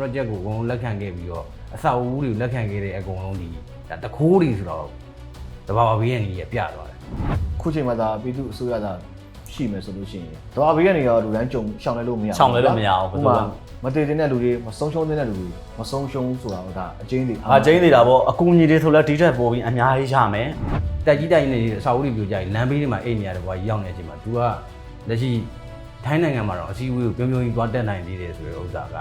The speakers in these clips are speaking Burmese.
project ကိုအကုန်လုံးလက်ခံခဲ့ပြီးတော့အဆောက်အဦတွေကိုလက်ခံခဲ့တဲ့အကုန်လုံးဒီဒါတခိုးတွေဆိုတော့တဘာဝဘေးရန်ကြီးရပြသွားတယ်ခုချိန်မှာဒါပြည်သူအစိုးရသာရှိမယ်ဆိုလို့ရှိရင်တဘာဘေးကနေရောလူတိုင်းကြုံရှောင်လဲလို့မရရှောင်လဲလို့မရဘူးဘယ်သူမှဥပမာမတည်တဲ့လူတွေမဆုံးရှုံးတဲ့လူတွေမဆုံးရှုံးဆိုတာကဒါအကျဉ်းတွေအာကျင်းနေတာပေါ့အကူညီတွေဆိုလဲဒီထက်ပိုပြီးအများကြီးရမယ်တက်ကြီးတက်ကြီးနေအဆောက်အဦတွေပြိုကြရင်လမ်းဘေးတွေမှာအိတ်နေရတယ်ဘွာကြီးရောက်နေတဲ့အချိန်မှာ तू ကလက်ရှိ ထိုင်းနိုင်ငံမှာတော့အစည်းအဝေးကိုပြုံးပြုံးကြီးသွားတက်နိုင်သေးတယ်ဆိုတဲ့ဥစ္စာက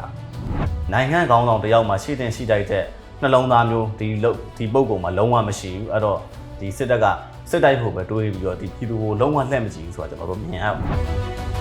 နိုင်ငံကောင်းဆောင်တစ်ယောက်မှာရှိတင်ရှိတိုက်တဲ့နှလုံးသားမျိုးဒီလုံဒီပုံကောင်မှာလုံးဝမရှိဘူးအဲ့တော့ဒီစစ်တပ်ကစစ်တိုက်ဖို့ပဲတွေးပြီးတော့ဒီပြည်သူကိုလုံးဝလှည့်မကြည့်ဘူးဆိုတာကျွန်တော်တို့မြင်ရပါတယ်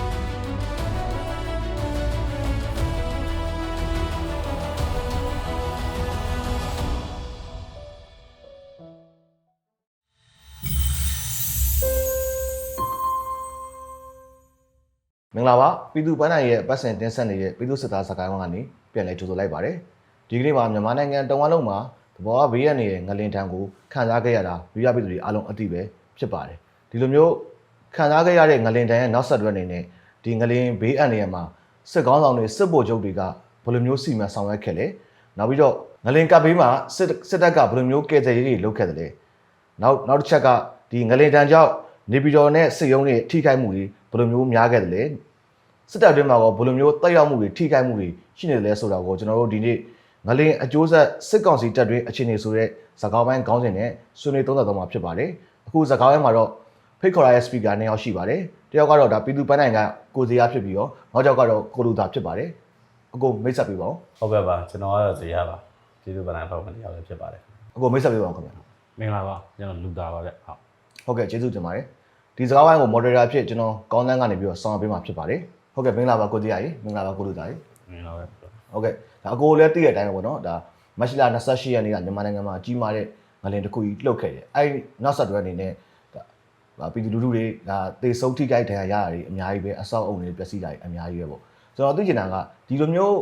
မင်္ဂလာပါပြည်သူပန်းနိုင်ရဲ့ပတ်စင်တင်ဆက်နေတဲ့ပြည်သူစစ်သားစကိုင်းဝမ်ကနေပြန်လည်ကြိုဆိုလိုက်ပါတယ်ဒီကနေ့မှာမြန်မာနိုင်ငံတဝန်လုံးမှာသဘောဘေးရနေတဲ့ငလင်တန်းကိုခံစားခဲ့ရတာလူရပြည်သူတွေအားလုံးအသိပဲဖြစ်ပါတယ်ဒီလိုမျိုးခံစားခဲ့ရတဲ့ငလင်တန်းရဲ့နောက်ဆက်တွဲအနေနဲ့ဒီငလင်ဘေးအန္တရာယ်မှာစစ်ကောင်းဆောင်တွေစစ်ဗိုလ်ချုပ်တွေကဘယ်လိုမျိုးစီမံဆောင်ရွက်ခဲ့လဲနောက်ပြီးတော့ငလင်ကပ်ဘေးမှာစစ်စစ်တပ်ကဘယ်လိုမျိုးကယ်ဆယ်ရေးတွေလုပ်ခဲ့တယ်လဲနောက်နောက်တစ်ချက်ကဒီငလင်တန်းကြောင့်နေပြည်တော်နဲ့စစ်ရုံးတွေထိခိုက်မှုတွေ ဘယ်လိုမျိုးများခဲ့တယ်လဲစစ်တပ်အတွင်းမှာကောဘယ်လိုမျိုးတက်ရောက်မှုတွေထိခိုက်မှုတွေရှိနေတယ်လဲဆိုတာကိုကျွန်တော်တို့ဒီနေ့ငလင်းအကျိုးဆက်စစ်ကောင်စီတပ်တွင်းအခြေအနေဆိုတဲ့ဇာတ်ကားပိုင်းခေါင်းစဉ်နဲ့ဆွေးနွေးသုံးသပ်သွားမှာဖြစ်ပါတယ်အခုဇာတ်ကားပိုင်းမှာတော့ဖိတ်ခေါ်ရတဲ့ speaker နှစ်ယောက်ရှိပါတယ်တယောက်ကတော့ဒါပြည်သူပန်းနိုင်ကကိုစီရဖြစ်ပြီးတော့နောက်တစ်ယောက်ကတော့ကိုလူသာဖြစ်ပါတယ်အကိုမိတ်ဆက်ပေးပါဦးဟုတ်ကဲ့ပါကျွန်တော်ကတော့ဇေယျပါပြည်သူ့ဗဏ္ဍာဖောက်မှန်တရားလည်းဖြစ်ပါတယ်အကိုမိတ်ဆက်ပေးပါဦးခင်ဗျာမင်္ဂလာပါကျွန်တော်လူသားပါဗျဟုတ်ဟုတ်ကဲ့ကျေးဇူးတင်ပါတယ် ဒီဇာတ်ကားပိုင်းကို moderator ဖြစ်ကျွန်တော်ကောင်းတန်းကနေပြီးတော့ဆောင်းပေးမှာဖြစ်ပါတယ်ဟုတ်ကဲ့မင်္ဂလာပါကိုစီရရေမင်္ဂလာပါကိုလူသာရေမင်္ဂလာပါဟုတ်ကဲ့ဒါအကိုလည်းသိတဲ့အတိုင်းပဲပေါ့နော်ဒါမက်ရှလာ28ရက်နေ့ကမြန်မာနိုင်ငံမှာကြီးမားတဲ့ငလင်တစ်ခုကြီးလှုပ်ခဲ့တယ်အဲ့ဒီနောက်ဆက်တွဲအနေနဲ့ဒါဒါပြည်သူလူထုတွေဒါတေဆုံးထိကြိုက်တရားရတာတွေအများကြီးပဲအဆောက်အုံတွေပျက်စီးတာတွေအများကြီးပဲပေါ့ကျွန်တော်သိချင်တာကဒီလိုမျိုး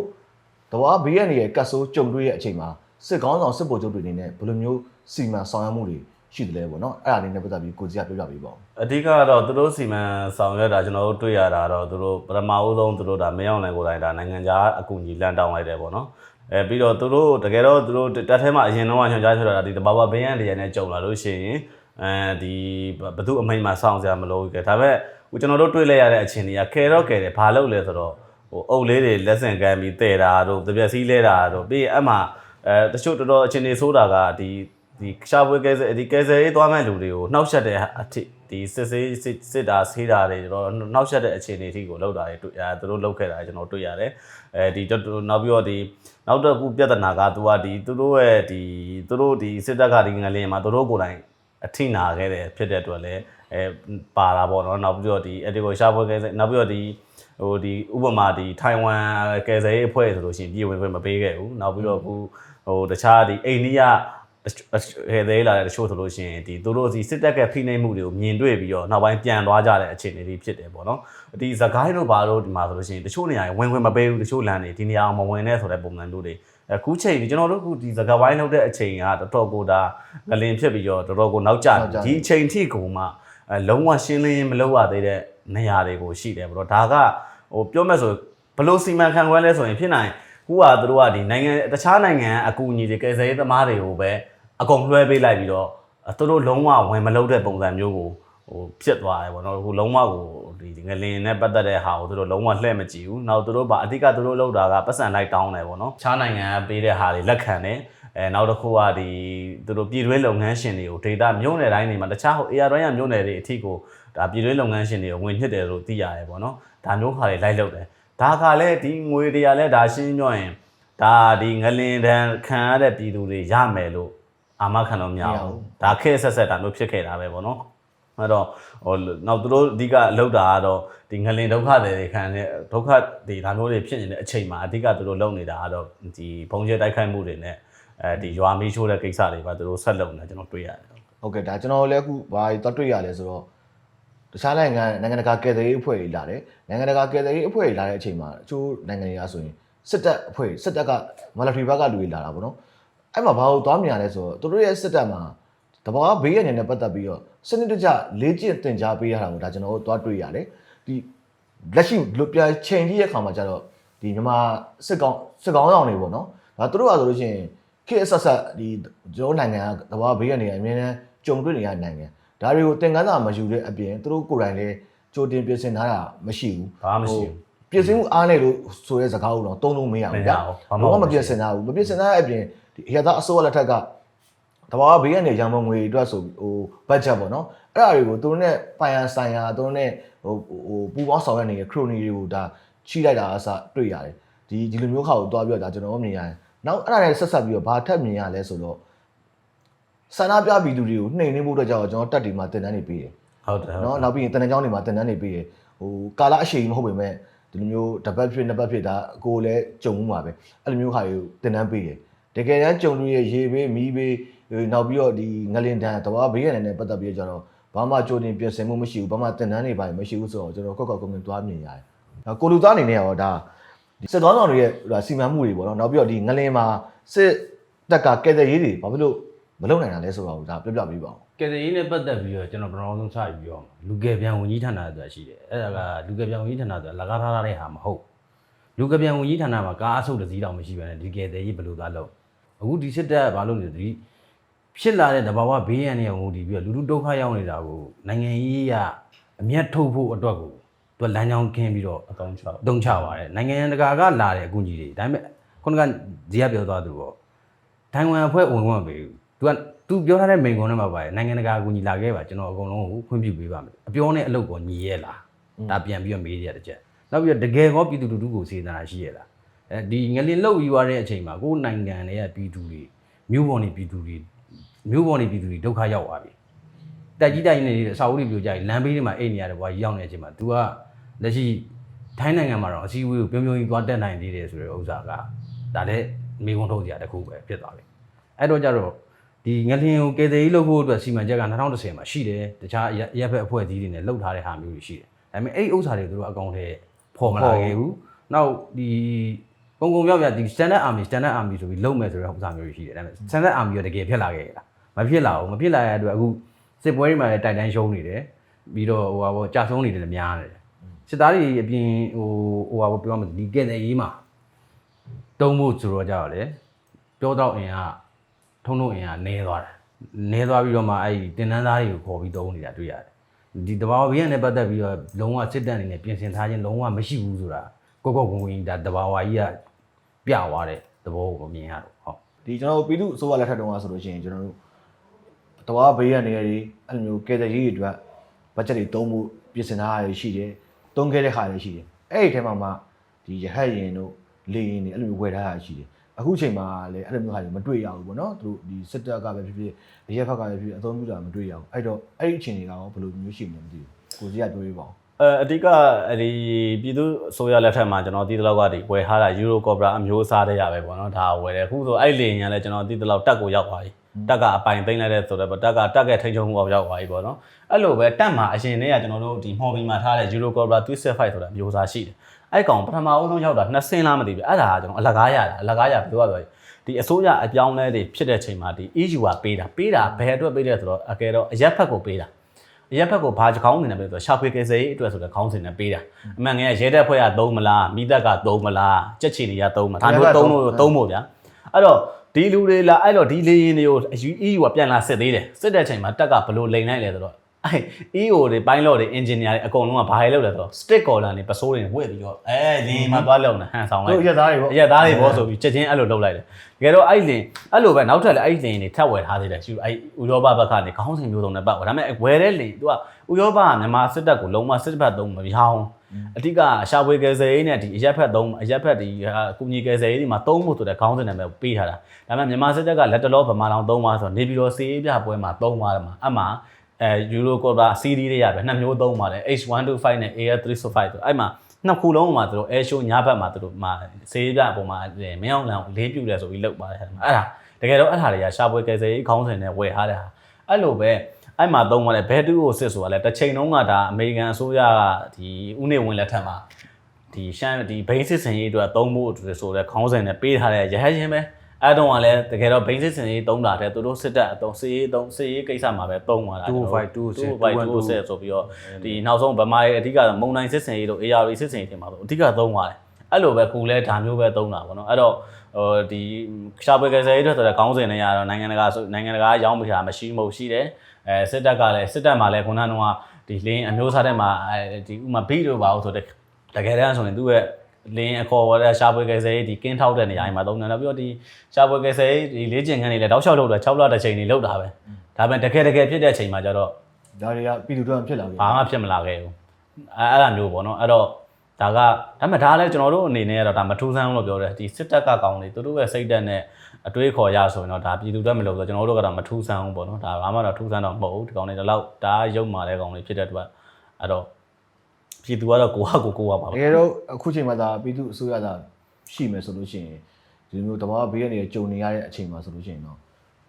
တဝါဘေးရနေရဲ့ကတ်ဆိုးကြုံတွေ့ရဲ့အချိန်မှာစစ်ကောင်းဆောင်စစ်ဗိုလ်ချုပ်တွေအနေနဲ့ဘယ်လိုမျိုးစီမံဆောင်ရွက်မှုတွေ ရှိတယ်လဲပေါ့နော်အဲ့ဒါလေးနဲ့ပတ်သက်ပြီးကိုကြီးကပြောပြပေးပါဦးအဓိကကတော့သူတို့စီမံဆောင်ရွက်တာကျွန်တော်တို့တွေ့ရတာတော့သူတို့ပထမဦးဆုံးသူတို့ဒါမင်းအောင်လှိုင်ကိုယ်တိုင်ဒါနိုင်ငံခြားအကူအညီလမ်းတောင်းလိုက်တယ်ပေါ့နော်အဲပြီးတော့သူတို့တကယ်တော့သူတို့တက်ထဲမှာအရင်တော့ညွှန်ကြားချတာဒီတဘာဘာဘင်းရန်တွေနဲ့ကြုံလာလို့ရှိရင်အဲဒီဘသူအမိန်မှာစောင့်စရာမလိုဘူးကဲဒါပေမဲ့ဟိုကျွန်တော်တို့တွေ့လိုက်ရတဲ့အခြေအနေကကဲတော့ကဲတယ်ဘာလုပ်လဲဆိုတော့ဟိုအုပ်လေးတွေလက်ဆင့်ကမ်းပြီးတည်တာတို့တပြက်စီးလဲတာတို့ပြီးရင်အမှအဲတချို့တော်တော်အခြေအနေဆိုးတာကဒီ ဒီရှားပွဲကဲစဒီကဲစရေးသွားမဲ့လူတွေကိုနှောက်ယှက်တဲ့အထိဒီစစ်စေးစစ်စစ်တာဆေးတာတွေတော့နှောက်ယှက်တဲ့အခြေအနေအထိကိုလောက်တာတွေတွေ့အဲသူတို့လောက်ခဲ့တာကျွန်တော်တွေ့ရတယ်အဲဒီနောက်ပြီးတော့ဒီနောက်တစ်ခုပြဿနာကသူကဒီသူတို့ရဲ့ဒီသူတို့ဒီစစ်တပ်ကဒီငလင်မှာသူတို့ကိုယ်တိုင်အထိနာခဲ့တယ်ဖြစ်တဲ့အတွက်လည်းအဲပါတာပေါ့နော်နောက်ပြီးတော့ဒီအဒီကိုရှားပွဲကဲစနောက်ပြီးတော့ဒီဟိုဒီဥပမာဒီထိုင်ဝမ်ကယ်ဆယ်ရေးအဖွဲ့ဆိုလို့ရှိရင်ပြည်ဝင်ခွင့်မပေးခဲ့ဘူးနောက်ပြီးတော့အခုဟိုတခြားဒီအိန္ဒိယ ဟဲ့သေးလာတဲ့တချို့ဆိုလို့ရှိရင်ဒီသူတို့စီစစ်တပ်ကဖိနှိပ်မှုတွေကိုမြင်တွေ့ပြီးတော့နောက်ပိုင်းပြန်သွားကြတဲ့အခြေအနေတွေဖြစ်တယ်ပေါ့နော်ဒီသခိုင်းတို့ဘာလို့ဒီမှာဆိုလို့ရှိရင်တချို့နေရာဝင်ခွင့်မပေးဘူးတချို့လမ်းတွေဒီနေရာအောင်မဝင်နဲ့ဆိုတဲ့ပုံစံမျိုးတွေအခုချိန်ဒီကျွန်တော်တို့အခုဒီသကဝိုင်းလုပ်တဲ့အချိန်ကတော်တော်ကိုဒါငလင်ဖြစ်ပြီးတော့တော်တော်ကိုနောက်ကျတယ်ဒီအချိန်ထိကိုမှအဲလုံးဝရှင်းလင်းမလုပ်ရသေးတဲ့နေရာတွေကိုရှိတယ်ဘလို့ဒါကဟိုပြောမဲ့ဆိုဘလို့စီမံခန့်ခွဲလဲဆိုရင်ဖြစ်နိုင် ခုကသူတို့ကဒီနိုင်ငံတခြားနိုင်ငံအကူအညီတွေကယ်ဆယ်ရေးသမားတွေကိုပဲအကုန်လွှဲပေးလိုက်ပြီးတော့အဲသူတို့လုံးဝဝင်မလုပ်တဲ့ပုံစံမျိုးကိုဟိုဖြစ်သွားတယ်ပေါ့နော်ဟိုလုံးဝကိုဒီငလင်နဲ့ပတ်သက်တဲ့ဟာကိုသူတို့လုံးဝလှည့်မကြည့်ဘူးနောက်သူတို့ဗာအဓိကသူတို့လုပ်တာကပတ်စံလိုက်တောင်းတယ်ပေါ့နော်ခြားနိုင်ငံကပေးတဲ့ဟာတွေလက်ခံတယ်အဲနောက်တစ်ခုကဒီသူတို့ပြည်တွင်းလုပ်ငန်းရှင်တွေကို data မြို့နယ်တိုင်းတွေမှာတခြားဟို AR တိုင်းရမြို့နယ်တွေအထိကိုဒါပြည်တွင်းလုပ်ငန်းရှင်တွေကိုဝင်ညှစ်တယ်လို့သိရတယ်ပေါ့နော်ဒါမျိုးခါတွေလိုက်လုပ်တယ် ဒါကလည်းဒီငွေတွေကလည်းဒါရှင်းပြောရင်ဒါဒီငလင်တန်းခံရတဲ့ပြည်သူတွေရမယ်လို့အာမခံတော့မရဘူးဒါခဲဆက်ဆက်တာမျိုးဖြစ်ခဲ့တာပဲပေါ့နော်အဲ့တော့ဟိုနောက်သူတို့အဓိကလောက်တာကတော့ဒီငလင်ဒုက္ခတွေခံတဲ့ဒုက္ခတွေဒါမျိုးတွေဖြစ်နေတဲ့အချိန်မှာအဓိကသူတို့လုပ်နေတာကတော့ဒီဘုံကျဲတိုက်ခိုက်မှုတွေနဲ့အဲဒီရွာမီးရှိုးတဲ့ကိစ္စတွေပါသူတို့ဆက်လုပ်နေကျွန်တော်တွေ့ရတယ်ဟုတ်ကဲ့ဒါကျွန်တော်လည်းအခုဘာသွားတွေ့ရလဲဆိုတော့ တခြားနိုင်ငံနိုင်ငံတကာကယ်ဆယ်ရေးအဖွဲ့တွေလာတယ်နိုင်ငံတကာကယ်ဆယ်ရေးအဖွဲ့တွေလာတဲ့အချိန်မှာအချို့နိုင်ငံတွေကဆိုရင်စစ်တပ်အဖွဲ့စစ်တပ်ကမလထရီဘက်ကလူတွေလာတာပေါ့နော်အဲ့မှာဘာလို့သွားမြင်ရလဲဆိုတော့သူတို့ရဲ့စစ်တပ်မှာတဘာဘေးရနေနဲ့ပတ်သက်ပြီးတော့စနစ်တကျလေးကျင့်တင် जा ပေးရတာကိုဒါကျွန်တော်တို့သွားတွေ့ရတယ်ဒီလက်ရှိလွပြန်ချိန်ကြီးရဲ့ခါမှာကျတော့ဒီမြန်မာစစ်ကောင်စစ်ကောင်ဆောင်တွေပေါ့နော်ဒါသူတို့ကဆိုလို့ရှိရင်ခေတ်အဆက်ဆက်ဒီကျွန်တော်နိုင်ငံကတဘာဘေးကနေအမြဲတမ်းကြုံတွေ့နေရတဲ့နိုင်ငံ ဒါတွေကိုသင်ခန်းစာမယူတဲ့အပြင်သူတို့ကိုယ်တိုင်လည်းကြိုတင်ပြင်ဆင်ထားတာမရှိဘူးဘာမှမရှိဘူးပြင်ဆင်မှုအားနေလို့ဆိုတဲ့စကားကိုတော့သုံးလို့မရဘူးဗျာမရဘူးဘာမှဘာမှမပြင်ဆင်ထားဘူးမပြင်ဆင်ထားတဲ့အပြင်ဒီအရသာအစိုးရလက်ထက်ကတဘာဘေးကနေရန်ပုံငွေအတွက်ဆိုဟိုဘတ်ဂျက်ပေါ့နော်အဲ့ဒါတွေကိုသူတို့နဲ့ပိုင်ရန်ဆိုင်ရာသူတို့နဲ့ဟိုဟိုပူပေါင်းဆောင်ရွက်နေတဲ့ခရိုနီတွေကိုဒါချိလိုက်တာအစတွေ့ရတယ်ဒီဒီလိုမျိုးခါကိုတွားပြီးတော့ဒါကျွန်တော်မြင်ရတယ်နောက်အဲ့ဒါနဲ့ဆက်ဆက်ပြီးတော့ဘာထပ်မြင်ရလဲဆိုတော့ ဆန္ဒပြပြည်သူတွေကိုနှိမ်နှင်းဖို့အတွက်ကြောင့်ကျွန်တော်တက်တီမှာတင်တန်းနေပေးတယ်ဟုတ်တယ်ဟုတ်နော်တယ်နောက်ပြီးရင်တန်တန်းကျောင်းတွေမှာတန်တန်းတွေပေးတယ်ဟိုကာလအရှိန်မဟုတ်ပေမဲ့ဒီလိုမျိုးတစ်ပတ်ဖြစ်နှစ်ပတ်ဖြစ်ဒါကိုယ်လည်းကြုံမှုမှာပဲအဲ့လိုမျိုးခါယူတန်တန်းပေးတယ်တကယ်တမ်းကြုံလို့ရရေဘေးမီးဘေးဟိုနောက်ပြီးတော့ဒီငလင်တန်တဘာဘေးရနေနဲ့ပတ်သက်ပြီးတော့ကျတော့ဘာမှကြိုတင်ပြင်ဆင်မှုမရှိဘူးဘာမှတန်တန်းတွေပါမရှိဘူးဆိုတော့ကျွန်တော်ကောက်ကောက်ကုန်းကုန်းသွားမြင်ရတယ်နောက်ကိုလူသားအနေနဲ့ရောဒါဒီစစ်သားဆောင်တွေရဲ့ဟိုစီမံမှုတွေပေါ့နော်နောက်ပြီးတော့ဒီငလင်မှာစစ်တက်ကကဲတဲ့ရေးတွေဘာဖြစ်လို့ မလုပ်နိုင်တာလဲဆိုတော့ဒါပြောပြပေးပါဦးကယ်ဆယ်ရေးနဲ့ပတ်သက်ပြီးတော့ကျွန်တော်ပထမဆုံးစပြီးပြောမှာလူကယ်ပြန်ဝန်ကြီးဌာနဆိုတာရှိတယ်အဲ့ဒါကလူကယ်ပြန်ဝန်ကြီးဌာနဆိုတာလကားထားတဲ့ဟာမဟုတ်လူကယ်ပြန်ဝန်ကြီးဌာနမှာကားအဆုပ်တစ်စီးတောင်မရှိဘဲနဲ့ဒီကယ်ဆယ်ရေးဘယ်လိုသားလုပ်အခုဒီစစ်တပ်ကဘာလုပ်နေလဲဒီဖြစ်လာတဲ့တဘာဝဘေးရန်တွေဟိုဒီပြီးတော့လူလူဒုက္ခရောက်နေတာကိုနိုင်ငံရေးကအမျက်ထုတ်ဖို့အတွက်ကိုသူကလမ်းကြောင်းခင်းပြီးတော့အကောင်းချောက်တုံးချပါတယ်နိုင်ငံတကာကလာတဲ့အကူအညီတွေဒါပေမဲ့ခုနကဇီးကပြောသွားသူပေါ့ထိုင်ဝမ်အဖွဲ့ဝင်ဝင်ပေးဘူး သူကသူပြောထားတဲ့မိန်ကွန်းထဲမှာပါတယ်နိုင်ငံတကာအကူအညီလာခဲ့ပါကျွန်တော်အကုန်လုံးကိုခွင့်ပြုပေးပါမယ်အပြောနဲ့အလုပ်ကိုညီရဲလားဒါပြန်ပြီးတော့မေးရတဲ့ချက်နောက်ပြီးတော့တကယ်ကောပြည်သူလူထုကိုစေတနာရှိရလားအဲဒီငလင်လောက်ယူရတဲ့အချိန်မှာကိုယ်နိုင်ငံရဲ့ပြည်သူတွေမြို့ပေါ်နေပြည်သူတွေမြို့ပေါ်နေပြည်သူတွေဒုက္ခရောက်သွားပြီတက်ကြီးတိုက်နေတဲ့အစာအုပ်တွေပြိုကြရင်လမ်းဘေးတွေမှာအိတ်နေရတယ်ကွာရောက်နေတဲ့အချိန်မှာ तू ကလက်ရှိထိုင်းနိုင်ငံမှာတော့အစည်းအဝေးကိုပြုံးပြုံးကြီးသွားတက်နိုင်သေးတယ်ဆိုတဲ့ဥစ္စာကဒါလည်းမိကုံထုတ်စရာတစ်ခုပဲဖြစ်သွားပြီအဲ့တော့ကြတော့ ဒီငလျင်ကိုကေသေးကြီးလုပ်ဖို့အတွက်စီမံချက်က2010မှာရှိတယ်တခြားအရက်ဘက်အဖွဲ့အစည်းတွေနဲ့လှုပ်ထားတဲ့ဟာမျိုးတွေရှိတယ်ဒါပေမဲ့အဲ့ဒီဥစ္စာတွေသူတို့အကောင့်ထဲပေါ်မလာခဲ့ဘူးနောက်ဒီပုံပုံပြောက်ပြဒီ standard army standard army ဆိုပြီးလုပ်မယ်ဆိုတဲ့ဥစ္စာမျိုးတွေရှိတယ်ဒါပေမဲ့ standard army ရောတကယ်ဖြစ်လာခဲ့လားမဖြစ်လာဘူးမဖြစ်လာရတဲ့အတွက်အခုစစ်ပွဲတွေမှာလည်းတိုက်တန်းရှုံးနေတယ်ပြီးတော့ဟိုဟာပေါ့ကြာဆုံးနေတယ်လည်းများနေတယ်စစ်သားတွေအပြင်ဟိုဟိုဟာပြောမှဒီကဲတဲ့ရေးမှာတုံးဖို့ဆိုတော့ကြတော့လေပြောတော့အင်က ထုံထုံအင်ကနဲသွားတယ်နဲသွားပြီးတော့မှအဲ့ဒီတင်နန်းသားတွေကိုခေါ်ပြီးတုံးနေတာတွေ့ရတယ်ဒီတဘာဝဘေးရနဲ့ပတ်သက်ပြီးတော့လုံးဝစစ်တပ်အနေနဲ့ပြင်ဆင်ထားခြင်းလုံးဝမရှိဘူးဆိုတာကိုကောက်ကွန်ကွင်းဒါတဘာဝကြီးကပြသွားတဲ့သဘောကိုမြင်ရတော့ဟုတ်ဒီကျွန်တော်တို့ပြည်သူအစိုးရလက်ထက်တုန်းကဆိုလို့ရှိရင်ကျွန်တော်တို့တဝါဘေးရနေရည်အဲ့လိုမျိုးကဲတဲ့ရေးတွေအတွက်ဘတ်ဂျက်တွေတုံးမှုပြင်ဆင်ထားရရှိတယ်တုံးခဲ့တဲ့ခါတွေရှိတယ်အဲ့ဒီထဲမှာမှဒီရဟတ်ရင်တို့လေရင်တွေအဲ့လိုမျိုးဝယ်ထားရရှိတယ် အခုချိန်မှာလည်းအဲ့လိုမျိုးခါတွေမတွေ့ရဘူးပေါ့နော်သူတို့ဒီစစ်တပ်ကပဲဖြစ်ဖြစ်အရက်ဖက်ကပဲဖြစ်ဖြစ်အသုံးပြုတာမတွေ့ရဘူးအဲ့တော့အဲ့ဒီအချိန်တွေကရောဘယ်လိုမျိုးရှိနေလဲမသိဘူးကိုကြီးကတွေးပါဦးအဲအဓိကအဲ့ဒီပြည်သူအစိုးရလက်ထက်မှာကျွန်တော်တည်တဲ့လောက်ကဒီဝယ်ထားတာယူရိုကော်ပရာအမျိုးအစားတွေရပဲပေါ့နော်ဒါဝယ်တယ်အခုဆိုအဲ့လေညာလဲကျွန်တော်တည်တဲ့လောက်တက်ကိုရောက်သွားပြီတက်ကအပိုင်သိမ့်လိုက်တဲ့ဆိုတော့တက် ကတက်ကထိန်ချုံမှုအောင်ရောက်သွားပြီပေါ့နော်အဲ့လိုပဲတက်မှာအရင်တည်းကကျွန်တော်တို့ဒီမှော်ဘီမှာထားတဲ့ယူရိုကော်ပရာ375ဆိုတာမျိုးစားရှိတယ် အဲ့ကောင်ပထမအဦးဆုံးရောက်တာနှစ်ဆင်းလားမသိဘူးအဲ့ဒါကကျွန်တော်အလကားရတာအလကားရဘယ်လိုလဲဒီအစိုးရအပြောင်းလဲတွေဖြစ်တဲ့ချိန်မှာဒီ EU ကပေးတာပေးတာဘယ်အတွက်ပေးတယ်ဆိုတော့အကယ်တော့အရက်ဖက်ကိုပေးတာအရက်ဘက်ကိုဘာခေါင်းစဉ်နဲ့ပဲဆိုတော့ရှာဖွေကယ်ဆယ်ရေးအတွက်ဆိုတဲ့ခေါင်းစဉ်နဲ့ပေးတာအမှန်ငယ်ရဲတဲ့ဖွဲ့ကသုံးမလားမိသက်ကသုံးမလားကြက်ချီတွေကသုံးမလားဒါမျိုးသုံးလို့သုံးဖို့ဗျာအဲ့တော့ဒီလူတွေလာအဲ့တော့ဒီလေရင်တွေကို EU ကပြန်လာစစ်သေးတယ်စစ်တဲ့ချိန်မှာတက်ကဘလို့လိန်လိုက်လဲဆိုတော့ အဲ့ EO တွေပိုင်းလော့တွေ engineer တွေအကုန်လုံးကဘာတွေလုပ်လဲဆိုတော့ stick collar တွေပစိုးတွေဝှက်ပြီးတော့အဲဒီမှာသွားလုံနေဟန်ဆောင်လိုက်တို့ရက်သားတွေပေါ့အရက်သားတွေဘောဆိုပြီးချက်ချင်းအဲ့လိုလုပ်လိုက်တယ်တကယ်တော့အဲ့လင်အဲ့လိုပဲနောက်ထပ်လည်းအဲ့လင်တွေထပ်ဝယ်ထားသေးတယ်ယူအဲ့ဥရောပဘက်ကနေခေါင်းစဉ်မျိုးစုံနဲ့ပတ်ဝယ်ဒါပေမဲ့ဝယ်တဲ့လင်သူကဥရောပကမြန်မာစစ်တပ်ကိုလုံးဝစစ်တပ်ဘက်သုံးမပြောင်းအတိကရှာဖွေကယ်ဆယ်ရေးနဲ့ဒီအရက်ဖက်သုံးအရက်ဖက်ဒီအကူညီကယ်ဆယ်ရေးဒီမှာသုံးဖို့ဆိုတဲ့ခေါင်းစဉ်နဲ့ပဲပေးထားတာဒါပေမဲ့မြန်မာစစ်တပ်ကလက်တလောဗမာလောင်သုံးပါဆိုတော့နေပြည်တော်စီးရေးပြပွဲမှာသုံးပါတယ်မှာအမှ အဲယူရိုကော်တာ CD တွေရပဲနှစ်မျိုးသုံးပါတယ် H125 နဲ့ AR305 ဆိုအဲ့မှာနှစ်ခုလုံးမှာသူတို့ air show ညဘက်မှာသူတို့မှာစေးပြအပေါ်မှာမင်းအောင်လန်ကိုလေးပြူတယ်ဆိုပြီးလုပ်ပါတယ်အဲ့ဒါတကယ်တော့အဲ့ဟာတွေကရှားပွဲကယ်ဆယ်ရေးခေါင်းစဉ်နဲ့ဝယ်ထားတဲ့ဟာအဲ့လိုပဲအဲ့မှာသုံးပါလေဘဲတူကိုစစ်ဆိုတာလေတစ်ချိန်လုံးကဒါအမေရိကန်အစိုးရကဒီဥနေဝင်လက်ထက်မှာဒီရှမ်းဒီဘိန်းစစ်စင်ရေးအတွက်သုံးဖို့ဆိုတဲ့ခေါင်းစဉ်နဲ့ပေးထားတဲ့ရဟချင်းပဲ အဲ့တုန်းကလည်းတကယ်တော့ဘိန်းစစ်စင်ရေးသုံးတာတဲ့သူတို့စစ်တပ်အတုံးစစ်ရေးသုံးစစ်ရေးကိစ္စမှာပဲသုံးသွားတာ205 206 205 206ဆိုပြီးတော့ဒီနောက်ဆုံးဗမာရဲ့အဓိကမုံနိုင်စစ်စင်ရေးတို့ AR စစ်စင်ရေးတင်မှာဆိုအဓိကသုံးသွားတယ်အဲ့လိုပဲကိုလည်းဒါမျိုးပဲသုံးတာပေါ့နော်အဲ့တော့ဟိုဒီရှာပွဲကစားရေးအတွက်ဆိုတော့ခေါင်းစဉ်နဲ့ရတော့နိုင်ငံတကာဆိုနိုင်ငံတကာရောင်းမထားမရှိမဟုတ်ရှိတယ်အဲစစ်တပ်ကလည်းစစ်တပ်မှာလည်းခုနကတော့ဒီလင်းအမျိုးသားတဲ့မှာအဲဒီဥမာဘီတို့ပါလို့ဆိုတဲ့တကယ်တမ်းဆိုရင်သူ့ရဲ့ လင်းအခေါ်ဝရရှာပွဲကစားရေးဒီကင်းထောက်တဲ့နေရာမှာသုံးတယ်နောက်ပြီးတော့ဒီရှာပွဲကစားရေးဒီလေးကျင်ခန်းတွေလည်းတောက်လျှောက်လုပ်တာ6လတစ်ချိန်တွေလုပ်တာပဲဒါပေမဲ့တကယ်တကယ်ဖြစ်တဲ့အချိန်မှာကျတော့ဒါတွေကပြည်သူတို့ဖြစ်လာပြီဘာမှဖြစ်မလာခဲ့ဘူးအဲအဲ့လိုမျိုးပေါ့နော်အဲ့တော့ဒါကဒါပေမဲ့ဒါလည်းကျွန်တော်တို့အနေနဲ့ကတော့ဒါမထူးဆန်းဘူးလို့ပြောတယ်ဒီစစ်တပ်ကကောင်းနေသူတို့ရဲ့စိတ်ဓာတ်နဲ့အတွေးခေါ်ရဆိုရင်တော့ဒါပြည်သူတွေမလို့ဆိုကျွန်တော်တို့ကတော့မထူးဆန်းဘူးပေါ့နော်ဒါဘာမှတော့ထူးဆန်းတော့မဟုတ်ဘူးဒီကောင်တွေဒီလောက်ဒါရုပ်မာတဲ့ကောင်တွေဖြစ်တဲ့အတွက်အဲ့တော့ ပြည်သူကတော့ကိုဟာကိုကိုဟာပါတပဲကယ်တော့အခုချိန်မှာဒါပြည်သူအစိုးရသာရှိမယ်ဆိုလို့ရှိရင်ဒီလိုမျိုးတဘာဘေးကနေကြုံနေရတဲ့အချိန်မှာဆိုလို့ရှိရင်တော့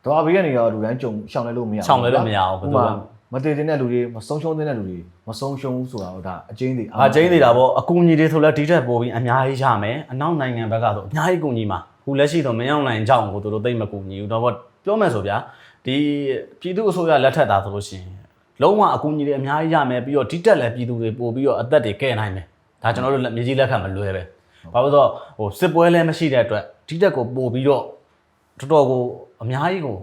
တဘာဘေးကနေရောလူတိုင်းကြုံရှောင်လဲလို့မရရှောင်လဲလို့မရဘူးဘယ်သူဥမှမာမတည်တဲ့လူတွေမဆုံးရှုံးတဲ့လူတွေမဆုံးရှုံးဘူးဆိုတာတော့ဒါအကျဉ်းတွေအာကျင်းနေတာပေါ့အကူအညီတွေဆိုလဲဒီထက်ပိုပြီးအများကြီးရမယ်အနောက်နိုင်ငံဘက်ကတော့အများကြီးကူညီမှာခုလက်ရှိတော့မရောက်နိုင်ကြအောင်ကိုသူတို့သိမ့်မကူညီဘူးတော့ပြောမယ်ဆိုဗျာဒီပြည်သူအစိုးရလက်ထက်သားဆိုလို့ရှိရင် လုံးဝအကူအညီတွေအများကြီးရမယ်ပြီးတော့ဒီတက်လည်းပြည်သူတွေပို့ပြီးတော့အသက်တွေကဲနိုင်မယ်ဒါကျွန်တော်တို့မြေကြီးလက်ခံမလွဲပဲဘာလို့ဆိုတော့ဟိုစစ်ပွဲလည်းမရှိတဲ့အတွက်ဒီတက်ကိုပို့ပြီးတော့တော်တော်ကိုအများကြီးကို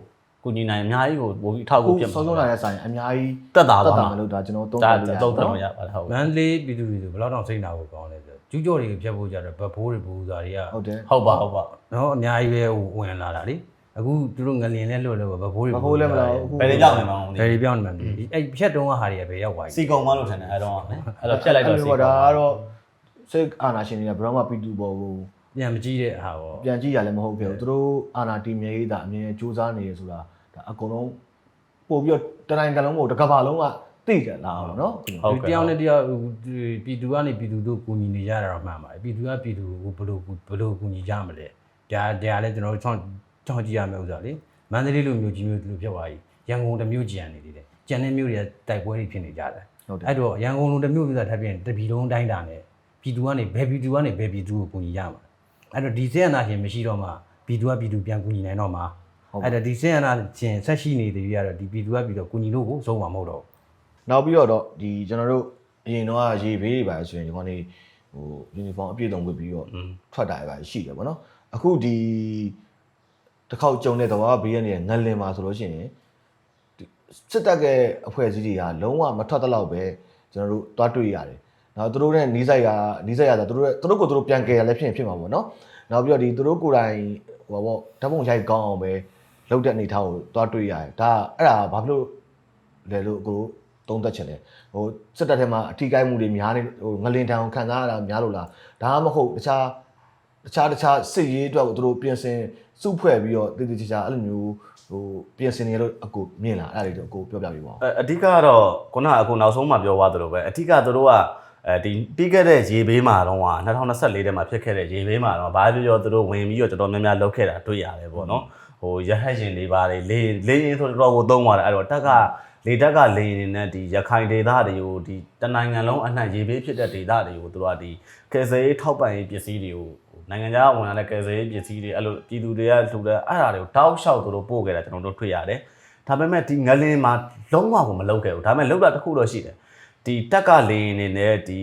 ကူညီနိုင်အများကြီးကိုပို့ပြီးအထောက်အအခုကူဖြစ်မှာဆုံးဆုံးလာတဲ့ဆိုင်အများကြီးတက်တာတက်ပါတာမှာမလို့ဒါကျွန်တော်သုံးဒါသပ်လို့ရတော့နော်တော့ရပါတယ်ဟုတ်မန္တလေးပြည်သူတွေဆိုဘယ်တော့တော့စိတ်နာဖို့ကောင်းလဲဆိုကျူးကျော်တွေဖြတ်ဖို့ကြတော့ဗဖိုးတွေဘူစာတွေကဟုတ်တယ်ဟုတ်ပါဟုတ်ပါနော်အများကြီးပဲဝင်လာတာလေ အခုသူတို့ငလင်လဲလွတ်လို့ဗဖိုးတွေမဟုတ်လည်းမလားအခုဘယ်တွေကြောက်နေမှာလဲဘယ်တွေပြောင်းနေမှန်းမသိဘူးအဲ့ဖြတ်တုံးကဟာတွေကဘယ်ရောက်သွားပြီစီကုံမလို့ထင်တယ်အဲ့တော့အဲ့တော့ဖြတ်လိုက်တော့စီကုံဒါကတော့စိတ်အာနာရှင်တွေကဘယ်တော့မှပြည်သူပေါ်ကိုပြန်မကြည့်တဲ့ဟာပေါ့ပြန်ကြည့်ရလည်းမဟုတ်ခဲ့ဘူးသူတို့အာနာတီမြေကြီးဒါအမြင်စူးစမ်းနေရဆိုတာဒါအကုန်လုံးပို့ပြီးတော့တတိုင်းကလုံးကိုတစ်ကမ္ဘာလုံးကသိကြလားပေါ့နော်ဟုတ်ဒီကဲ့တယောက်နဲ့တယောက်ပြည်သူကနေပြည်သူတို့ကူညီနေကြတာတော့မှန်ပါတယ်ပြည်သူကပြည်သူကိုဘယ်လိုဘယ်လိုကူညီကြမလဲဒါဒါလည်းကျွန်တော်တို့ ချောင်းချောင်းကြည့်ရမယ့်ဥစ္စာလေမန္တလေးလိုမျိုးကြီးမျိုးလိုဖြစ်သွားပြီရန်ကုန်တစ်မျိုးကြံနေသေးတယ်ကြံတဲ့မျိုးတွေကတိုက်ပွဲတွေဖြစ်နေကြတယ်ဟုတ်တယ်အဲ့တော့ရန်ကုန်လိုတစ်မျိုးမျိုးသာထပ်ပြင်တပြည်လုံးတိုင်းတာနဲ့ပြည်သူကနေဘယ်ပြည်သူကနေဘယ်ပြည်သူကိုကူညီရမှာအဲ့တော့ဒီစေအနာရှင်မရှိတော့မှပြည်သူကပြည်သူပြန်ကူညီနိုင်တော့မှာအဲ့တော့ဒီစေအနာရှင်ဆက်ရှိနေသေးပြီးကတော့ဒီပြည်သူကပြည်သူကူညီလို့ကိုဆုံးမှာမဟုတ်တော့ဘူးနောက်ပြီးတော့ဒီကျွန်တော်တို့အရင်တော့ရေဘေးတွေပါဆိုရင်ဒီကောင်လေးဟိုယူနီဖောင်းအပြည့်အစုံဝတ်ပြီးတော့ထွက်တာပဲရှိတယ်ဗောနော်အခုဒီ တစ်ခေါက်ကြုံတဲ့တော့ဘေးကနေငလင်မှာဆိုလို့ရှိရင်ဒီစစ်တပ်ရဲ့အဖွဲ့အစည်းတွေကလုံးဝမထွက်တဲ့လောက်ပဲကျွန်တော်တို့တွားတွေ့ရတယ်နောက်သူတို့နဲ့နီးစပ်ရနီးစပ်ရတာသူတို့သူတို့ကိုသူတို့ပြန်ကယ်ရလည်းဖြစ်ရင်ဖြစ်မှာပေါ့နော်နောက်ပြီးတော့ဒီသူတို့ကိုယ်တိုင်ဟိုပေါ့ဓာတ်ပုံရိုက်ကောင်းအောင်ပဲလုပ်တဲ့အနေထားကိုတွားတွေ့ရတယ်ဒါအဲ့ဒါဘာဖြစ်လို့လဲလို့ကိုသုံးသက်ချင်တယ်ဟိုစစ်တပ်ထဲမှာအထီးကိုင်းမှုတွေများနေဟိုငလင်တန်ခံစားရတာများလို့လားဒါမှမဟုတ်တခြားတခြားတခြားစစ်ရေးအတွက်ကိုသူတို့ပြင်ဆင် စုဖွဲ့ပြီးတော့တည်တည်ချာချာအဲ့လိုမျိုးဟိုပြင်ဆင်နေလို့အကိုမြင်လာအဲ့ဒါလေးတော့အကိုပြောပြပေးပါဦးအအဓိကကတော့ခုနကအခုနောက်ဆုံးမှပြောသွားသလိုပဲအဓိကသူတို့ကအဲဒီပြီးခဲ့တဲ့ရေဘေးမှာတော့2024ထဲမှာဖြစ်ခဲ့တဲ့ရေဘေးမှာတော့ဘာပြောပြောသူတို့ဝင်ပြီးတော့တော်တော်များများလောက်ခဲ့တာတွေ့ရတယ်ပေါ့နော်ဟိုရဟတ်ရှင်တွေပါတယ်လေလေရင်ဆိုတော့ကိုသုံးသွားတယ်အဲ့တော့တက်ကလေတက်ကလေရင်နဲ့ဒီရခိုင်ဒေသတွေကိုဒီတနိုင်ငံလုံးအနှံ့ရေဘေးဖြစ်တဲ့ဒေသတွေကိုသူတို့ကဒီကယ်ဆယ်ရေးထောက်ပံ့ရေးပစ္စည်းတွေကို နိုင်ငံခြားဝင်လာတဲ့ကယ်ဆယ်ရေးပစ္စည်းတွေအဲ့လိုပြည်သူတွေကလှူတဲ့အဲ့ဒါတွေကိုတောက်လျှောက်သူတို့ပို့ခဲ့တာကျွန်တော်တို့တွေ့ရတယ်ဒါပေမဲ့ဒီငလင်မှာလုံးဝကိုမလုပ်ခဲ့ဘူးဒါပေမဲ့လောက်တာတစ်ခုတော့ရှိတယ်ဒီတက်ကလေရင်နေနဲ့ဒီ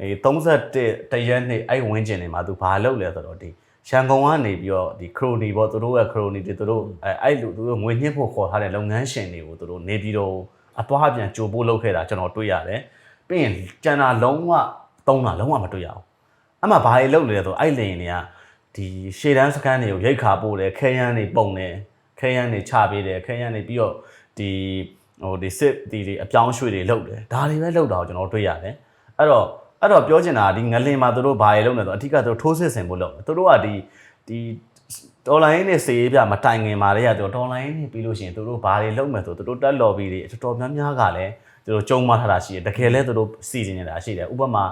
အဲ31တရက်နေ့အဲ့ဝင်းကျင်နေမှာသူဘာလုပ်လဲဆိုတော့ဒီရန်ကုန်ကနေပြီးတော့ဒီခရိုနီပေါ့သူတို့ရဲ့ခရိုနီတွေသူတို့အဲအဲ့လိုသူတို့ငွေညှစ်ဖို့ခေါ်ထားတဲ့လုပ်ငန်းရှင်တွေကိုသူတို့နေပြီးတော့အသွားပြန်ကြိုပို့လုပ်ခဲ့တာကျွန်တော်တွေ့ရတယ်ပြီးရင်ကျန်တာလုံးဝသုံးတာလုံးဝမတွေ့ရဘူး အမှဘာတွေလုပ်လဲဆိုတော့အဲ့လေရင်တွေကဒီရှေ့တန်းစကန်တွေကိုရိတ်ခါပို့တယ်ခဲယမ်းတွေပုံတယ်ခဲယမ်းတွေချပေးတယ်ခဲယမ်းတွေပြီးတော့ဒီဟိုဒီစစ်ဒီတွေအပြောင်းရွှေ့တွေလုပ်တယ်ဒါတွေပဲလုပ်တာကိုကျွန်တော်တွေ့ရတယ်အဲ့တော့အဲ့တော့ပြောချင်တာကဒီငလင်မှာသူတို့ဘာတွေလုပ်နေတော့အထူးကသူတို့ထိုးစစ်ဆင်ဖို့လုပ်တယ်သူတို့ကဒီဒီဒေါ်လာရင်းနဲ့စေးပြမတိုင်ငင်မာတွေကသူတို့ဒေါ်လာရင်းနဲ့ပြီးလို့ရှိရင်သူတို့ဘာတွေလုပ်မယ်ဆိုသူတို့တက်လော်ဘီတွေတော်တော်များများကလည်း သူတို့ကြုံမထားတာရှိတယ်တကယ်လဲသူတို့စီစဉ်နေတာရှိတယ်ဥပမာ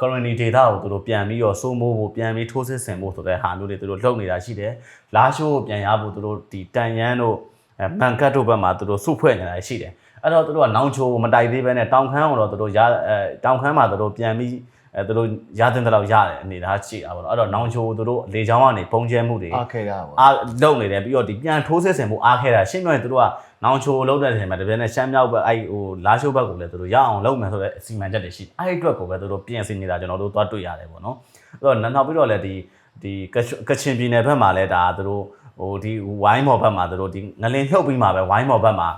currency data ကိုသူတို့ပြန်ပြီးတော့စိုးမိုးဖို့ပြန်ပြီးထိုးစစ်ဆင်ဖို့ဆိုတဲ့ဟာမျိုးတွေသူတို့လုပ်နေတာရှိတယ်လာရှိုးကိုပြန်ရဖို့သူတို့ဒီတန်ရန်တို့အဲမန်ကတ်တို့ဘက်မှာသူတို့စုဖွဲ့နေတာရှိတယ်အဲ့တော့သူတို့ကနောင်ချိုမတိုက်သေးပဲနဲ့တောင်ခမ်းကိုတော့သူတို့ရအဲတောင်ခမ်းမှာသူတို့ပြန်ပြီးအဲသူတို့ရတဲ့လောက်ရတယ်အနေသားရှိတာပေါ့နော်အဲ့တော့နောင်ချိုကိုသူတို့လေချောင်းကနေပုံကျဲမှုတွေအားခဲရပါအားလုံနေတယ်ပြီးတော့ဒီပြန်ထိုးစစ်ဆင်မှုအားခဲတာရှင်းပြောရင်သူတို့က နောင်ချိုလုံးတဲ့ချိန်မှာတပြည့်နဲ့ရှမ်းမြောက်ဘက်အဲ့ဟိုလာရှိုးဘက်ကိုလည်းသူတို့ရအောင်လုပ်မယ်ဆိုတဲ့အစီအမံချက်တွေရှိတယ်အဲ့ဒီအတွက်ကိုပဲသူတို့ပြင်ဆင်နေတာကျွန်တော်တို့သွားတွေ့ရတယ်ပေါ့နော်အဲ့တော့နောက်ပြီးတော့လည်းဒီဒီကချကချင်ပြည်နယ်ဘက်မှာလည်းဒါသူတို့ဟိုဒီဝိုင်းမော်ဘက်မှာသူတို့ဒီငလင်လှုပ်ပြီးမှပဲဝိုင်းမော်ဘက်မှာ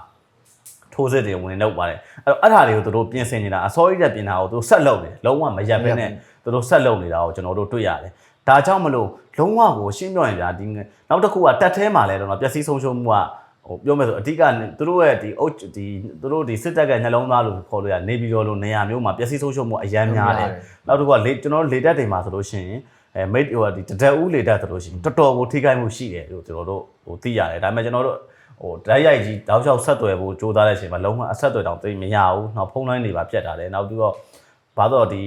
ထိုးစစ်တွေဝင်လုပ်ပါတယ်အဲ့တော့အဲ့ဒါတွေကိုသူတို့ပြင်ဆင်နေတာအစောကြီးတက်ပြင်တာကိုသူတို့ဆက်လုပ်နေတယ်လုံးဝမရက်ဘဲနဲ့သူတို့ဆက်လုပ်နေတာကိုကျွန်တော်တို့တွေ့ရတယ်ဒါကြောင့်မလို့လုံးဝကိုရှင်းပြရင်ဗျာဒီနောက်တစ်ခုကတက်သေးမှလည်းတော့ပျက်စီးဆုံးရှုံးမှုက ဟိုပြောမယ်ဆိုအဓိကသူတို့ရဲ့ဒီအုတ်ဒီသူတို့ဒီစစ်တပ်ကနှလုံးသားလို့ခေါ်လို့ရနေပြီးတော့လို့နေရာမျိုးမှာပျက်စီးဆုံးရှုံးမှုအရန်များတယ်နောက်တစ်ခုကလေကျွန်တော်တို့လေတက်တွေမှာဆိုလို့ရှိရင်အဲမိတ်ဟိုဒီတတက်ဦးလေတက်ဆိုလို့ရှိရင်တော်တော်ကိုထိခိုက်မှုရှိတယ်လို့ကျွန်တော်တို့ဟိုသိရတယ်ဒါပေမဲ့ကျွန်တော်တို့ဟိုဓာတ်ရိုက်ကြီးတောက်လျှောက်ဆက်သွယ်ဖို့ကြိုးစားတဲ့အချိန်မှာလုံးဝအဆက်အသွယ်တောင်သိမရဘူးနောက်ဖုန်းလိုင်းတွေပါပြတ်တာတယ်နောက်ပြီးတော့ဘာတော့ဒီ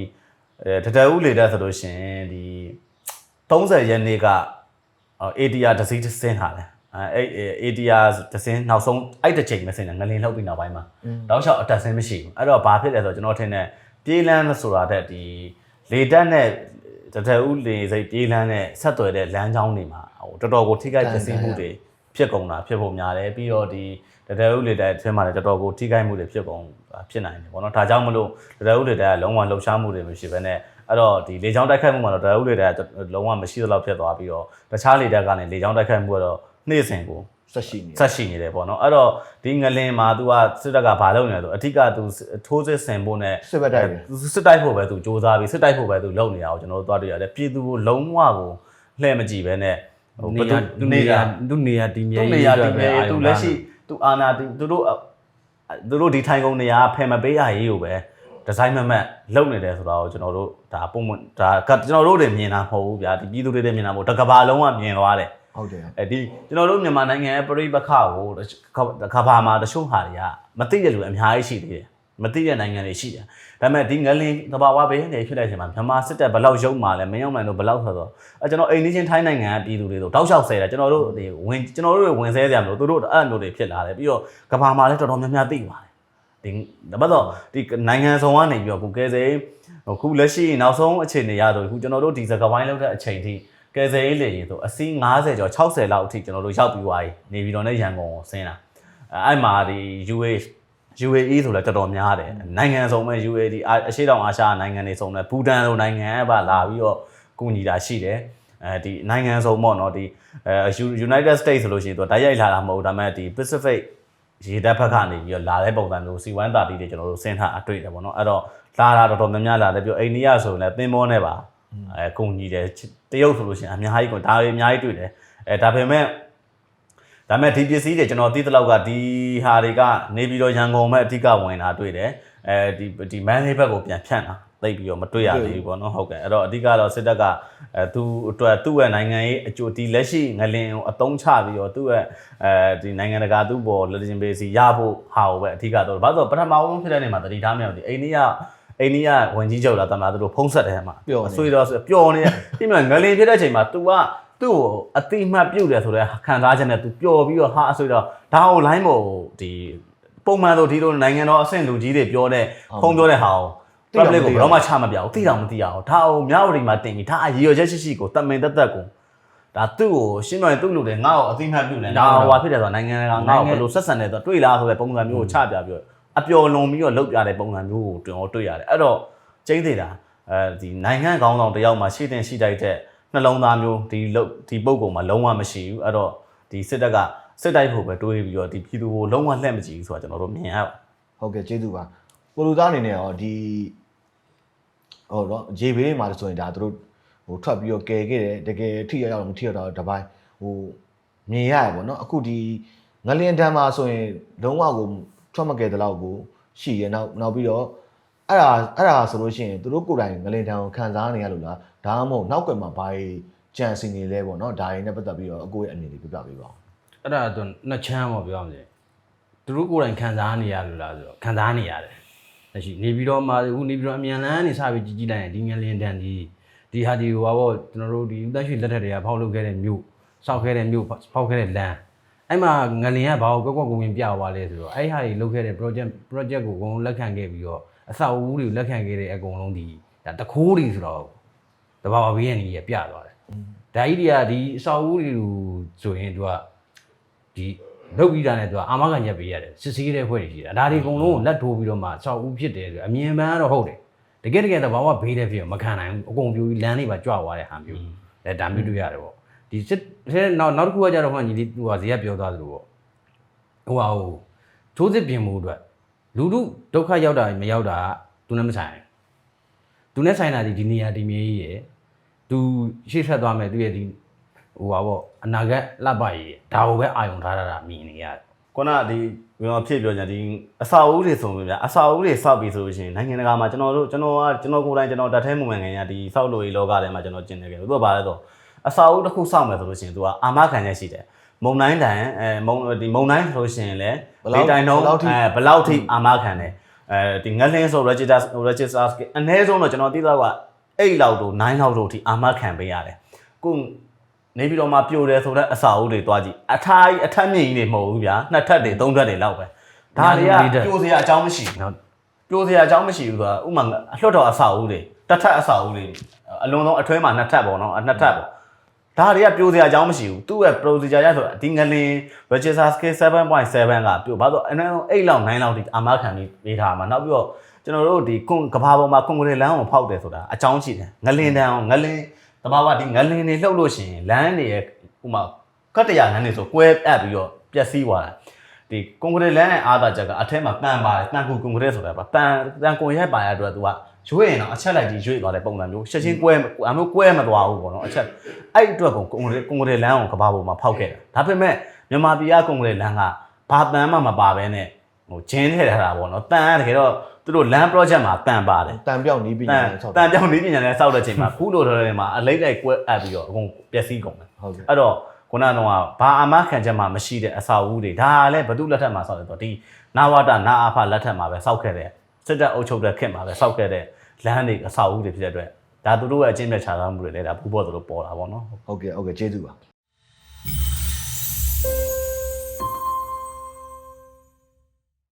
အဲတတက်ဦးလေတက်ဆိုလို့ရှိရင်ဒီ30ရက်နေ့က ATR တစ်စီးတစ်စင်းထားတယ် အဲအဲ့ ATR တစ်စင်းနောက်ဆုံးအဲ့တစ်ချိန်မစင်းတယ်ငလင်လှုပ်ပြီးနောက်ပိုင်းမှာတောက်လျှောက်အတက်စင်းမရှိဘူးအဲ့တော့ဘာဖြစ်လဲဆိုတော့ကျွန်တော်ထင်တယ်ပြေးလန်းဆိုတာတဲ့ဒီလေတက်နဲ့တထဦးလေစိတ်ပြေးလန်းနဲ့ဆက်သွယ်တဲ့လမ်းကြောင်းတွေမှာဟိုတော်တော်ကိုထိခိုက်ပျက်စီးမှုတွေဖြစ်ကုန်တာဖြစ်ဖို့များတယ်ပြီးတော့ဒီတထဦးလေတက်အထင်းမှာလည်းတော်တော်ကိုထိခိုက်မှုတွေဖြစ်ကုန်ဖြစ်နိုင်တယ်ပေါ့နော်ဒါကြောင့်မလို့တထဦးလေတက်ကလုံးဝလှုပ်ရှားမှုတွေမရှိဘဲနဲ့အဲ့တော့ဒီလေချောင်းတိုက်ခိုက်မှုမှာတော့တထဦးလေတက်ကလုံးဝမရှိသလောက်ဖြစ်သွားပြီးတော့တခြားလေတက်ကနေလေချောင်းတိုက်ခိုက်မှုကတော့ နေ့စဉ်ကို ဆက်ရှိနေ ဆက်ရှိနေတယ်ပေါ့နော်အဲ့တော့ဒီငလင်မှာ तू ကစစ်တပ်ကဘာလုပ်နေလဲဆိုအထက်က तू ထိုးစစ်ဆင်ဖို့နဲ့ စစ်ဘက်တိုက်တယ် သူစစ်တိုက်ဖို့ပဲ तू စ조사ပြီးစစ်တိုက်ဖို့ပဲ तू လုပ်နေတာကိုကျွန်တော်တို့သွားတွေ့ရတယ်ပြည်သူကိုလုံးဝကိုလှည့်မကြည့်ပဲနဲ့ဟို နေရာသူနေရာသူနေရာတည်မြဲ သူနေရာတည်မြဲသူလက်ရှိ तू အာနာသူတို့သူတို့ဒီထိုင်ကုန်နေရာဖယ်မပေးရရေးကိုပဲဒီဇိုင်းမမတ်လုပ်နေတယ်ဆိုတော့ကျွန်တော်တို့ဒါပုံမှန်ဒါကျွန်တော်တို့တွေမြင်တာမဟုတ်ဘူးဗျာဒီပြည်သူတွေတွေမြင်တာမဟုတ်တကဘာလုံးဝမြင်သွားတယ် ဟုတ်တယ်အဲဒီကျွန်တော်တို့မြန်မာနိုင်ငံရဲ့ပြိပခကိုကဘာမှာတချို့ဟာတွေကမသိတဲ့လူအများကြီးရှိသေးတယ်မသိတဲ့နိုင်ငံတွေရှိတယ်ဒါပေမဲ့ဒီငလင်သဘာဝဘေးနေဖြစ်တဲ့အချိန်မှာမြန်မာစစ်တပ်ဘယ်လောက်ရုံမှလဲမင်းအောင်နိုင်တို့ဘယ်လောက်ဆိုတော့အဲကျွန်တော်အိမ်နီးချင်းထိုင်းနိုင်ငံကပြည်သူတွေတို့တောက်လျှောက်ဆဲတာကျွန်တော်တို့ဒီဝင်ကျွန်တော်တို့တွေဝင်ဆဲကြမလို့သူတို့အဲ့လိုတွေဖြစ်လာတယ်ပြီးတော့ကဘာမှာလည်းတော်တော်များများသိပါတယ်ဒီဒါပေမဲ့တော့ဒီနိုင်ငံဆောင်ကနေပြီးတော့ကိုကဲစေခုလက်ရှိနောက်ဆုံးအခြေအနေရဆိုခုကျွန်တော်တို့ဒီစကဝိုင်းလောက်တဲ့အချိန်ထိ ကယ်ဆယ်ရေးလေရင်ဆိုအစီး90ကျော်60လောက်အထိကျွန်တော်တို့ရောက်ပြီးသွားပြီနေပြည်တော်နဲ့ရန်ကုန်ကိုဆင်းတာအဲအဲ့မှာဒီ UA UAE ဆိုလည်းတော်တော်များတယ်နိုင်ငံစုံမဲ့ UAE အရှေ့တောင်အာရှနိုင်ငံတွေစုံနဲ့ဘူတန်လိုနိုင်ငံကပါလာပြီးတော့ကူညီတာရှိတယ်အဲဒီနိုင်ငံစုံပေါ့နော်ဒီအဲ United States ဆိုလို့ရှိရင်သူတိုက်ရိုက်လာတာမဟုတ်ဒါပေမဲ့ဒီ Pacific ရေတပ်ဘက်ကနေပြီးတော့လာတဲ့ပုံစံမျိုးစီဝမ်းတာတီတွေကျွန်တော်တို့ဆင်းထားအတွေ့တယ်ပေါ့နော်အဲ့တော့လာတာတော်တော်များများလာတယ်ပြီးတော့အိန္ဒိယဆိုရင်လည်းသင်္ဘောနဲ့ပါ အဲကုန်ကြီးတယ်တရုတ်ဆိုလို့ရှိရင်အများကြီးကုန်ဒါတွေအများကြီးတွေ့တယ်အဲဒါပေမဲ့ဒါပေမဲ့ဒီပစ္စည်းတွေကျွန်တော်သိသလောက်ကဒီဟာတွေကနေပြီးတော့ရန်ကုန်မဲ့အဓိကဝင်တာတွေ့တယ်အဲဒီဒီမန်လေးဘက်ကိုပြန်ဖြန့်တာသိပ်ပြီးတော့မတွေ့ရသေးဘူးပေါ့နော်ဟုတ်ကဲ့အဲ့တော့အဓိကတော့စစ်တပ်ကအဲသူအတွက်သူ့ရဲ့နိုင်ငံရေးအကျိုးဒီလက်ရှိငလင်ကိုအတုံးချပြီးတော့သူ့ရဲ့အဲဒီနိုင်ငံတကာသူ့ဘော်လက်တင်ဘေးစီရဖို့ဟာကိုပဲအဓိကတော့ဘာလို့ဆိုပထမဆုံးဖြစ်တဲ့နေမှာတတိထားမြောက်ဒီအိန္ဒိယ အိန္ဒိယဝင်ကြီးချုပ်လာတမလားသူတို့ဖုံးဆက်တယ်မှာအဆွေတော့ပျော်နေပြီမှငလင်ဖြစ်တဲ့အချိန်မှာ तू ကသူ့ကိုအတိမတ်ပြုတ်တယ်ဆိုတော့ခံစားချက်နဲ့ तू ပျော်ပြီးတော့ဟာအဆွေတော့ဒါကို line ပေါ်ဒီပုံမှန်ဆိုဒီလိုနိုင်ငံတော်အဆင့်လူကြီးတွေပြောတဲ့ဖုံးပြောတဲ့ဟာကို public ကိုဘယ်တော့မှချမပြဘူးသိတောင်မသိရအောင်ဒါအောင်မြောက်ဝတီမှာတင်ပြီးဒါအရည်ရွယ်ချက်ရှိရှိကိုတမင်တက်တက်ကိုဒါသူ့ကိုရှင်းပြရင်သူ့လူတွေငါ့ကိုအသိမှတ်ပြုနေဒါဟိုဟာဖြစ်တယ်ဆိုတော့နိုင်ငံကငါ့ကိုဘယ်လိုဆက်ဆံနေဆိုတော့တွေ့လားဆိုတဲ့ပုံစံမျိုးကိုချပြပြီးတော့ အပျော်လွန်ပြီးတော့လောက်ပြတဲ့ပုံစံမျိုးကိုကျွန်တော်တွေ့ရတယ်အဲ့တော့ကျိန်းသေးတာအဲဒီနိုင်ငံကောင်းဆောင်တယောက်မှာရှိတင်ရှိတိုက်တဲ့နှလုံးသားမျိုးဒီလုတ်ဒီပုံကောင်မှာလုံးဝမရှိဘူးအဲ့တော့ဒီစစ်တပ်ကစစ်တိုက်ဖို့ပဲတွေးပြီးတော့ဒီပြည်သူကိုလုံးဝလှည့်မကြည့်ဘူးဆိုတာကျွန်တော်တို့မြင်ရပါဟုတ်ကဲ့ကျေးဇူးပါကိုလူသားအနေနဲ့ရောဒီဟိုတော့ဂျေဘေးမှာဆိုရင်ဒါတို့ဟိုထွက်ပြီးတော့ကယ်ခဲ့တယ်တကယ်ထိရရောက်မထိရတော့တပိုင်းဟိုမြင်ရရပေါ့နော်အခုဒီငလျင်တန်းမှာဆိုရင်လုံးဝကို ထွက်မကယ်တဲ့လောက်ကိုရှိရနောက်နောက်ပြီးတော့အဲ့ဒါအဲ့ဒါဆိုလို့ရှိရင်သူတို့ကိုယ်တိုင်ငလျင်တန်းကိုခံစားနေရလို့လားဒါမှမဟုတ်နောက်ကွယ်မှာဘာကြီးကြံစည်နေလဲပေါ့နော်ဒါရင်းနဲ့ပတ်သက်ပြီးတော့အကိုရဲ့အမြင်လေးပြပြပေးပါဦးအဲ့ဒါတော့နှစ်ချမ်းပေါ့ပြောအောင်လေသူတို့ကိုယ်တိုင်ခံစားနေရလို့လားဆိုတော့ခံစားနေရတယ်လက်ရှိနေပြီးတော့မှအခုနေပြီးတော့အမြန်လန်းနေစပြီးကြီးကြီးလိုက်ရင်ဒီငလင်တန်ဒီဒီဟာဒီဟိုပါပေါ့ကျွန်တော်တို့ဒီဦးသက်ရှိလက်ထက်တွေကဖောက်လုပ်ခဲ့တဲ့မြို့စောက်ခဲ့တဲ့မြို့ဖောက်ခဲ့တဲ့လမ်း အဲ့မှာငလင်ကဘာကိုကွက်ကွက်ကုန်ကုန်ပြသွားလဲဆိုတော့အဲ့ဟာတွေလုပ်ခဲ့တဲ့ project project ကိုအကုန်လုံးလက်ခံခဲ့ပြီးတော့အဆောက်အဦတွေကိုလက်ခံခဲ့တဲ့အကုန်လုံးဒီဒါတခိုးတွေဆိုတော့တဘာဝဘေးရန်ကြီးပြသွားတယ်ဒါကြီးတွေကဒီအဆောက်အဦတွေကိုဆိုရင်သူကဒီလုတ်ပြီးတာနဲ့သူကအာမခံချက်ပေးရတယ်စစ်စည်းတဲ့ဖွဲ့တွေရှိတာဒါတွေအကုန်လုံးကိုလက်ထိုးပြီးတော့မှစောက်ဦးဖြစ်တယ်ဆိုအမြင်ပန်းကတော့ဟုတ်တယ်တကယ်တကယ်သဘာဝဘေးတဲ့ဖြစ်မခံနိုင်ဘူးအကုန်ပြိုပြီးလမ်းလေးပါကြွသွားတဲ့ဟာမျိုးအဲဒါမျိုးတွေ့ရတယ်ပေါ့ ဒီစစ်တဲ့နောက်နောက်တစ်ခုကကြတော့ဟိုညီလေးဟိုဟာဇေယျပြောသွားသလိုပေါ့ဟိုဟာဟိုထိုးစစ်ပြင်မှုအတွက်လူလူဒုက္ခရောက်တာမရောက်တာကသူနဲ့မဆိုင်ဘူးသူနဲ့ဆိုင်တာဒီဒီနေရာဒီမြေကြီးရယ်သူရှေ့ဆက်သွားမယ်သူရဲ့ဒီဟိုဟာပေါ့အနာဂတ်လှပရည်ဒါကိုပဲအာယုံထားရတာမြင်နေရတယ်ခုနကဒီကျွန်တော်ဖြစ်ပြောကြဒီအစာအုပ်တွေဆိုမျိုးဗျာအစာအုပ်တွေစောက်ပြီးဆိုလို့ရှိရင်နိုင်ငံတကာမှာကျွန်တော်တို့ကျွန်တော်ကကျွန်တော်ကိုယ်တိုင်ကျွန်တော်တက်ထဲမှုမှန်ငယ်ရဒီစောက်လို့ရေးလောကထဲမှာကျွန်တော်ကျင်နေခဲ့သူကဘာလဲဆို အစာအုပ်တစ်ခုစောက်မယ်ဆိုလို့ရှိရင်သူကအာမခံချက်ရှိတယ်မုံတိုင်းတိုင်အဲမုံဒီမုံတိုင်းဆိုလို့ရှိရင်လည်းဒီတိုင်တော့အဲဘယ်လောက်ထိအာမခံတယ်အဲဒီငလင်းဆို register register အနည်းဆုံးတော့ကျွန်တော်သိတော့က8လောက်တော့9လောက်တော့ထိအာမခံပေးရတယ်ခုနေပြီးတော့မှပြိုတယ်ဆိုတော့အစာအုပ်တွေတွားကြည့်အထားကြီးအထက်မြင့်ကြီးတွေမဟုတ်ဘူးဗျာနှစ်ထပ်တွေသုံးထပ်တွေလောက်ပဲဒါတွေကပြိုစရာအကြောင်းမရှိဘူးနော်ပြိုစရာအကြောင်းမရှိဘူးဆိုတာဥမာအလွတ်တော်အစာအုပ်တွေတစ်ထပ်အစာအုပ်တွေအလုံးစုံအထွဲမှာနှစ်ထပ်ပေါ့နော်အနှစ်ထပ်ပေါ့ ဒါတွေကပြိုစရာအကြောင်းမရှိဘူးသူ့ရဲ့ procedure ရဆိုဒီငလင် register scale 7.7ကပြိုဘာလို့အနည်းဆုံး8လောက်9လောက်ထိအာမခံပြီးပေးထားမှာနောက်ပြီးတော့ကျွန်တော်တို့ဒီကွန်ကဘာပေါ်မှာကွန်ကရစ်လမ်းကိုဖောက်တယ်ဆိုတာအကြောင်းရှိတယ်ငလင်တန်းအောင်ငလင်တဘာဝဒီငလင်တွေလှုပ်လို့ရှိရင်လမ်းတွေရဲ့ဥမာကတ္တရာလမ်းတွေဆိုကွဲအပ်ပြီးတော့ပျက်စီးသွားတာဒီကွန်ကရစ်လမ်းရဲ့အားသာချက်ကအထက်မှာပန်ပါတယ်ပန်ကူကွန်ကရစ်ဆိုတာပါပန်ပန်ကွန်ရက်ပါရတဲ့အတွက်သူက ရွေ့ရင်တော့အချက်လိုက်ကြီးရွေ့သွားတဲ့ပုံစံမျိုးချက်ချင်းကွဲအမျိုးကွဲမသွားဘူးပေါ့နော်အချက်အဲ့အတွက်ကိုကွန်ကရစ်ကွန်ကရစ်လမ်းကိုကဘာပေါ်မှာဖောက်ခဲ့တာဒါပေမဲ့မြန်မာပြည်ကကွန်ကရစ်လမ်းကဘာတန်မှမပါဘဲနဲ့ဟိုဂျင်းထည့်ထားတာပေါ့နော်တန်ကတကယ်တော့သူတို့လမ်း project မှာတန်ပါတယ်တန်ပြောက်နီးပတညာန်နဲ့ဆောက်တန်ပြောင်းနေပညာနဲ့စောက်တဲ့ချိန်မှာခုလိုတော်တယ်မှာအလိမ့်လိုက်ကွဲအပ်ပြီးတော့အကုန်ပျက်စီးကုန်တယ်ဟုတ်ကဲ့အဲ့တော့ခုနကတော့ဘာအာမခံချက်မှမရှိတဲ့အစာအုပ်တွေဒါလည်းဘသူလက်ထက်မှာစောက်တယ်ဆိုတော့ဒီနာဝတာနာအာဖလက်ထက်မှာပဲစောက်ခဲ့တဲ့ စစ်တပ်အုပ်ချုပ်တဲ့ခေတ်မှာပဲစောက်ခဲ့တဲ့လမ်းတွေအစာအုပ်တွေဖြစ်တဲ့အတွက်ဒါသူတို့ရဲ့အချင်းမြတ်ခြားသားမှုတွေလည်းဒါပူပေါ်သလိုပေါ်တာပေါ့နော်ဟုတ်ကဲ့ဟုတ်ကဲ့ကျေးဇူးပါ